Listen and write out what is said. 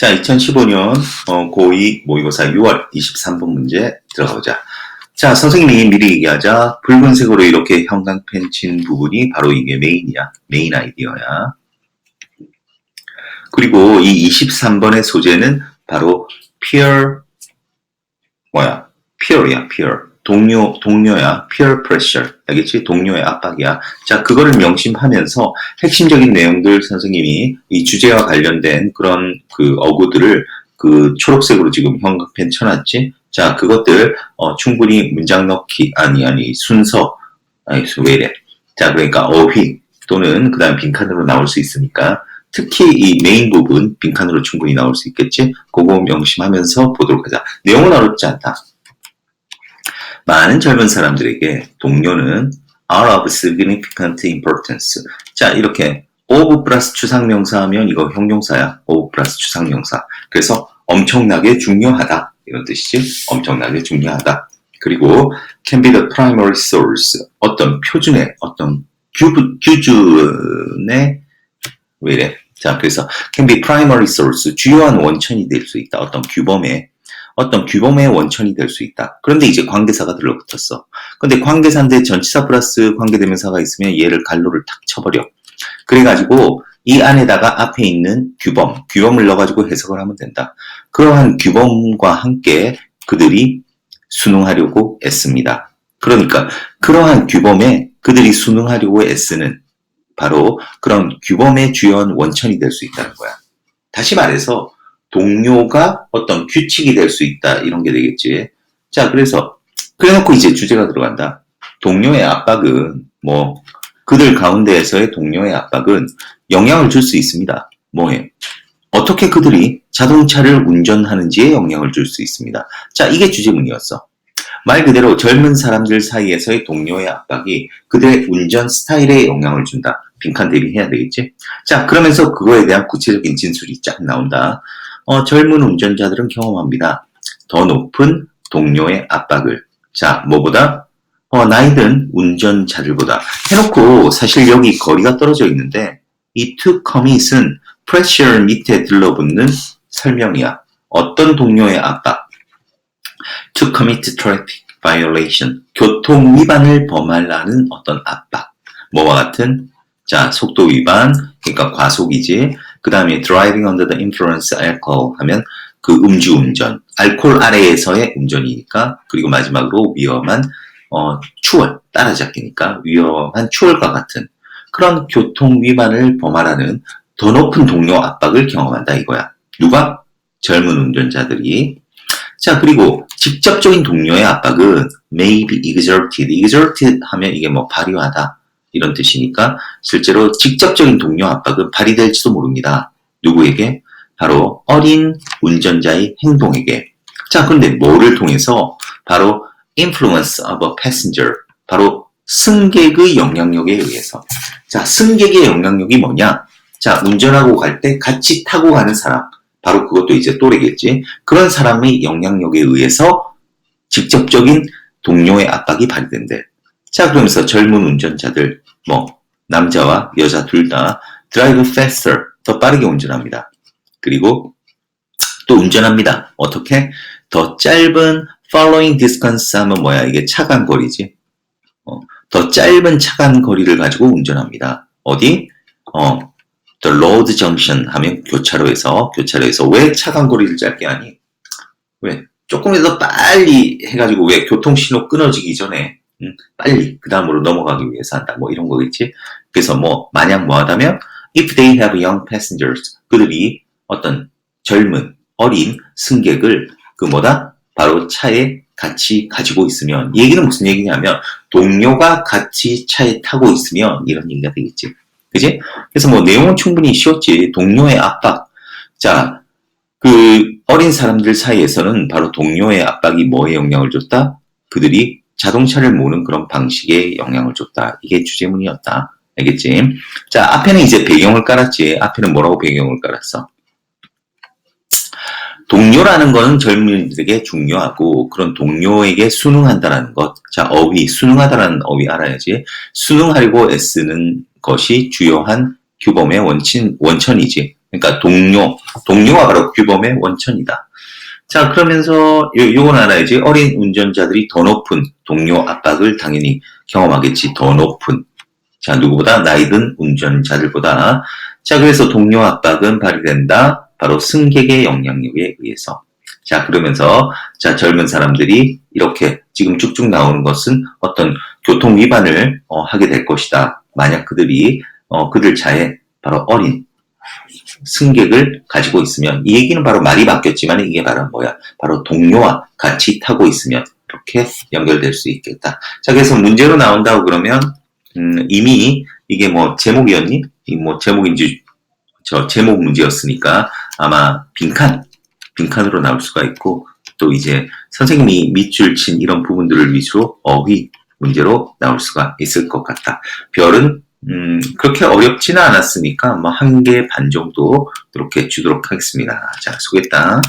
자, 2015년 어, 고2 모의고사 6월 23번 문제 들어가보자. 자, 선생님이 미리 얘기하자. 붉은색으로 이렇게 형광 펜 친 부분이 바로 이게 메인이야. 메인 아이디어야. 그리고 이 23번의 소재는 바로 peer 뭐야? peer이야, peer. 동료, 동료야. peer pressure. 알겠지? 동료의 압박이야. 자, 그거를 명심하면서 핵심적인 내용들 선생님이 이 주제와 관련된 그런 그 어구들을 그 초록색으로 지금 형광펜 쳐놨지? 자, 그것들, 어, 충분히 문장 넣기, 아니, 아니, 순서, 아니, 왜 이래. 자, 그러니까 어휘 또는 그 다음 빈칸으로 나올 수 있으니까 특히 이 메인 부분 빈칸으로 충분히 나올 수 있겠지? 그거 명심하면서 보도록 하자. 내용은 어렵지 않다. 많은 젊은 사람들에게 동료는 are of significant importance. 자, 이렇게 of 플러스 추상명사 하면 이거 형용사야. of 플러스 추상명사. 그래서 엄청나게 중요하다. 이런 뜻이지. 엄청나게 중요하다. 그리고 can be the primary source. 어떤 표준의, 어떤 규, 규준의, 왜 이래? 자, 그래서 can be primary source. 주요한 원천이 될 수 있다. 어떤 규범의 어떤 규범의 원천이 될 수 있다. 그런데 이제 관계사가 들러붙었어. 근데 관계사인데 전치사 플러스 관계대명사가 있으면 얘를 갈로를 탁 쳐버려. 그래가지고 이 안에다가 앞에 있는 규범, 규범을 넣어가지고 해석을 하면 된다. 그러한 규범과 함께 그들이 순응하려고 애씁니다. 그러니까 그러한 규범에 그들이 순응하려고 애쓰는 바로 그런 규범의 주요한 원천이 될 수 있다는 거야. 다시 말해서 동료가 어떤 규칙이 될 수 있다 이런 게 되겠지. 자 그래서 그래놓고 이제 주제가 들어간다. 동료의 압박은 뭐 그들 가운데에서의 동료의 압박은 영향을 줄 수 있습니다. 뭐에 어떻게 그들이 자동차를 운전하는지에 영향을 줄 수 있습니다. 자 이게 주제문이었어. 말 그대로 젊은 사람들 사이에서의 동료의 압박이 그들의 운전 스타일에 영향을 준다. 빈칸 대비해야 되겠지? 자, 그러면서 그거에 대한 구체적인 진술이 쫙 나온다. 어, 젊은 운전자들은 경험합니다. 더 높은 동료의 압박을. 자, 뭐보다? 어, 나이든 운전자들보다. 해놓고 사실 여기 거리가 떨어져 있는데 이 to commit은 pressure 밑에 들러붙는 설명이야. 어떤 동료의 압박? to commit traffic violation. 교통 위반을 범하라는 어떤 압박. 뭐와 같은? 자, 속도 위반, 그러니까 과속이지. 그 다음에 driving under the influence alcohol 하면 그 음주 운전, 알코올 아래에서의 운전이니까 그리고 마지막으로 위험한 어, 추월, 따라잡기니까 위험한 추월과 같은 그런 교통 위반을 범하라는 더 높은 동료 압박을 경험한다 이거야. 누가? 젊은 운전자들이. 자, 그리고 직접적인 동료의 압박은 may be exerted. exerted 하면 이게 뭐 발휘하다. 이런 뜻이니까 실제로 직접적인 동료 압박은 발휘될지도 모릅니다. 누구에게? 바로 어린 운전자의 행동에게. 자, 그런데 뭐를 통해서? 바로 influence of a passenger. 바로 승객의 영향력에 의해서. 자, 승객의 영향력이 뭐냐? 자, 운전하고 갈 때 같이 타고 가는 사람. 바로 그것도 이제 또래겠지. 그런 사람의 영향력에 의해서 직접적인 동료의 압박이 발휘된대. 자, 그러면서 젊은 운전자들, 뭐, 남자와 여자 둘 다 drive faster, 더 빠르게 운전합니다. 그리고 또 운전합니다. 어떻게? 더 짧은 following distance 하면 뭐야? 이게 차간 거리지. 어, 더 짧은 차간 거리를 가지고 운전합니다. 어디? 어, the road junction 하면 교차로에서, 교차로에서 왜 차간 거리를 짧게 하니? 왜? 조금이라도 빨리 해가지고 왜 교통신호 끊어지기 전에 음, 빨리 그 다음으로 넘어가기 위해서 한다. 뭐 이런 거겠지. 그래서 뭐 만약 뭐하다면 if they have young passengers 그들이 어떤 젊은 어린 승객을 그 뭐다 바로 차에 같이 가지고 있으면 이 얘기는 무슨 얘기냐면 동료가 같이 차에 타고 있으면 이런 얘기가 되겠지. 그지? 그래서 뭐 내용은 충분히 쉬웠지. 동료의 압박. 자, 그 어린 사람들 사이에서는 바로 동료의 압박이 뭐에 영향을 줬다? 그들이 자동차를 모는 그런 방식에 영향을 줬다. 이게 주제문이었다. 알겠지? 자, 앞에는 이제 배경을 깔았지. 앞에는 뭐라고 배경을 깔았어? 동료라는 거는 젊은이들에게 중요하고 그런 동료에게 순응한다라는 것. 자, 어휘, 순응하다라는 어휘 알아야지. 순응하려고 애쓰는 것이 주요한 규범의 원친, 원천이지. 그러니까 동료, 동료가 바로 규범의 원천이다. 자, 그러면서 요, 요건 알아야지. 어린 운전자들이 더 높은 동료 압박을 당연히 경험하겠지. 더 높은. 자, 누구보다 나이 든 운전자들보다. 자, 그래서 동료 압박은 발휘된다. 바로 승객의 영향력에 의해서. 자, 그러면서, 자, 젊은 사람들이 이렇게 지금 쭉쭉 나오는 것은 어떤 교통 위반을 어, 하게 될 것이다. 만약 그들이, 어, 그들 차에 바로 어린 승객을 가지고 있으면, 이 얘기는 바로 말이 바뀌었지만 이게 바로 뭐야? 바로 동료와 같이 타고 있으면 이렇게 연결될 수 있겠다. 자, 그래서 문제로 나온다고 그러면, 음, 이미 이게 뭐 제목이었니? 이뭐 제목인지, 저 제목 문제였으니까 아마 빈칸, 빈칸으로 나올 수가 있고, 또 이제 선생님이 밑줄 친 이런 부분들을 위주로 어휘 문제로 나올 수가 있을 것 같다. 별은 음, 그렇게 어렵지는 않았으니까 뭐 한 개 반 정도 이렇게 주도록 하겠습니다. 자, 수고했다.